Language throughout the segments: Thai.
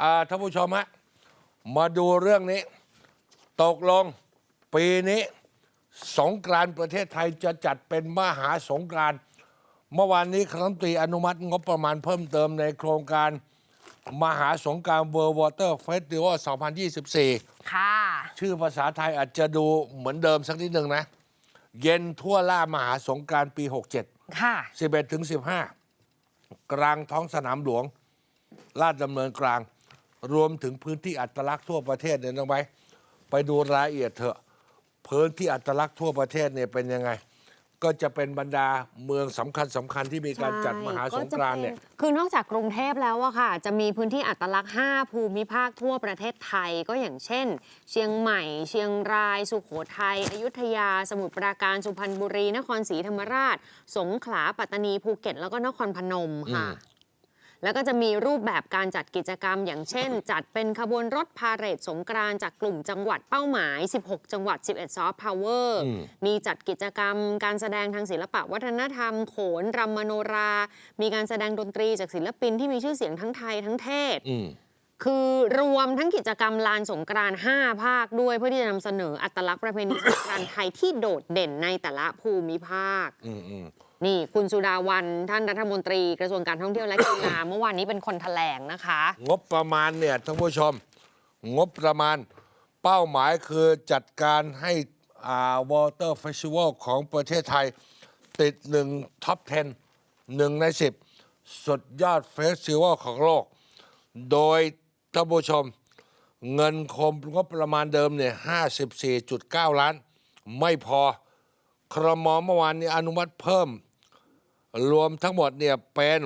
อ่าท่านผู้ชมฮะมาดูเรื่องนี้ ตกลงปีนี้สงกรานต์ประเทศไทยจะจัดเป็นมหาสงกรานต์เมื่อวานนี้คณะรัฐมนตรีอนุมัติงบประมาณเพิ่มเติมในโครงการมหาสงกรานต์ World Water Festival 2024 ค่ะ ชื่อภาษาไทยอาจจะดูเหมือนเดิมสักนิดหนึ่งนะ เย็นทั่วล่ามหาสงกรานต์ปี 67 ค่ะ 11ถึง15 กลางท้องสนามหลวง ลาดดำเนินกลาง รวมถึงพื้นที่อัตลักษณ์ทั่วประเทศเนี่ยน้องไว้ไปดูรายละเอียดเถอะพื้นที่อัตลักษณ์ทั่วประเทศเนี่ยเป็นยังไง ก็จะเป็นบรรดาเมืองสำคัญสำคัญที่มีการจัดมหาสงกรานต์เนี่ยก็จะป็คือนอกจากกรุงเทพแล้วอะค่ะ จะมีพื้นที่อัตลักษณ์ 5 ภูมิภาคทั่วประเทศไทยก็อย่างเช่น เชียงใหม่ เชียงราย สุโขทัย อยุธยา สมุทรปราการ สุพรรณบุรี นครศรีธรรมราช สงขลา ปัตตานี ภูเก็ต แล้วก็นครพนมค่ะ อืม แล้วก็จะมีรูปแบบการจัดกิจกรรม อย่างเช่น จัดเป็นขบวนรถพาเหรดสงกรานต์จากกลุ่มจังหวัดเป้าหมาย 16 จังหวัด 11 ซอฟต์พาวเวอร์อืมมีจัดกิจกรรม การแสดงทางศิลปะวัฒนธรรม โขนรำมโนรา มีการแสดงดนตรีจากศิลปินที่มีชื่อเสียงทั้งไทยทั้งเทศอืมคือรวมทั้งกิจกรรมลานสงกรานต์5ภาคด้วยเพื่อที่จะนำเสนออัตลักษณ์ประเพณีสงกรานต์ไทยที่โดดเด่นในแต่ละภูมิภาคอืมอืม นี่คุณสุดาวันท่านรัฐมนตรีกระทรวงการท่องเที่ยวและกีฬา เมื่อวานนี้เป็นคนแถลงนะคะ งบประมาณเนี่ยท่านผู้ชม งบประมาณเป้าหมายคือจัดการให้อ่าวอเตอร์เฟสติวัลของประเทศไทย ติดหนึ่งท็อป 10หนึ่งใน 10 สุดยอดเฟสติวัลของโลก โดยท่านผู้ชม เงินคมงบประมาณเดิมเนี่ย54.9 ล้าน ไม่พอครมเมื่อวานนี้อนุมัติเพิ่ม รวมทั้งหมดเนี่ยเป็น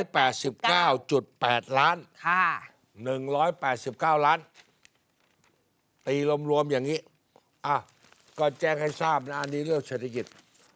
189.8 ล้าน ค่ะ 189 ล้าน ตีรวมๆอย่างนี้ อะ ก็แจ้งให้ทราบนะ อันนี้เรื่องเศรษฐกิจ